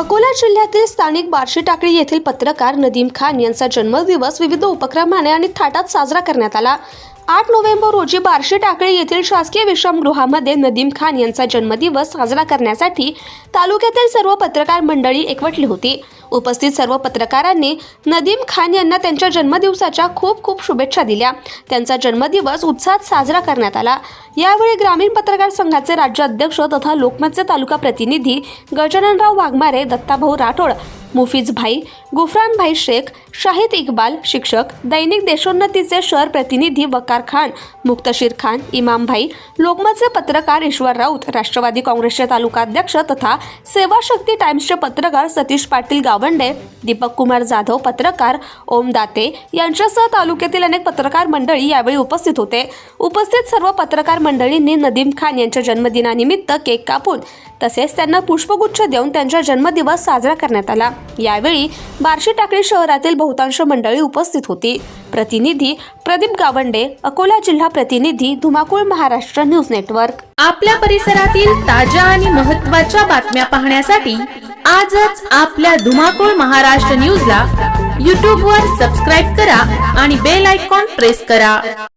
अकोला जिल्ह्यातील स्थानिक बार्शी टाकळी येथील पत्रकार नदीम खान यांचा जन्मदिवस विविध उपक्रमाने आणि थाटात साजरा करण्यात आला. आठ नोव्हेंबर रोजी बार्शी टाकळी येथील शासकीय विश्रामगृहामध्ये नदीम खान यांचा जन्मदिवस साजरा करण्यासाठी तालुक्यातील सर्व पत्रकार मंडळी एकवटली होती. उपस्थित सर्व पत्रकारांनी नदीम खान यांना त्यांच्या जन्मदिवसाच्या खूप खूप शुभेच्छा दिल्या. त्यांचा जन्मदिवस उत्साहात साजरा करण्यात आला. यावेळी ग्रामीण पत्रकार संघाचे राज्य अध्यक्ष तथा लोकमतचे तालुका प्रतिनिधी गजाननराव वाघमारे दत्ताभाऊ राठोड मुफीज भाई गुफरानभाई शेख शाहिद इकबाल शिक्षक दैनिक देशोन्नतीचे शहर प्रतिनिधी वकार खान मुक्तशीर खान इमाम भाई लोकमतचे पत्रकार ईश्वर राऊत राष्ट्रवादी काँग्रेसचे तालुका अध्यक्ष तथा सेवाशक्ती टाइम्सचे पत्रकार सतीश पाटील गावंडे दीपक कुमार जाधव पत्रकार ओम दाते यांच्यासह तालुक्यातील अनेक पत्रकार मंडळी यावेळी उपस्थित होते. उपस्थित सर्व पत्रकार मंडळींनी नदीम खान यांच्या जन्मदिनानिमित्त केक कापून तसेच त्यांना पुष्पगुच्छ देऊन त्यांचा जन्मदिवस साजरा करण्यात आला. यावेळी बार्शी टाकळी शहरातील बहुतांश मंडळी उपस्थित होती. प्रतिनिधी प्रदीप गावंडे अकोला जिल्हा प्रतिनिधी धुमाकूळ महाराष्ट्र न्यूज नेटवर्क. आपल्या परिसरातील ताज्या आणि महत्त्वाच्या बातम्या पाहण्यासाठी आजच आपल्या धुमाकूळ महाराष्ट्र न्यूजला यूट्यूबवर सबस्क्राईब करा आणि बेल आयकॉन प्रेस करा.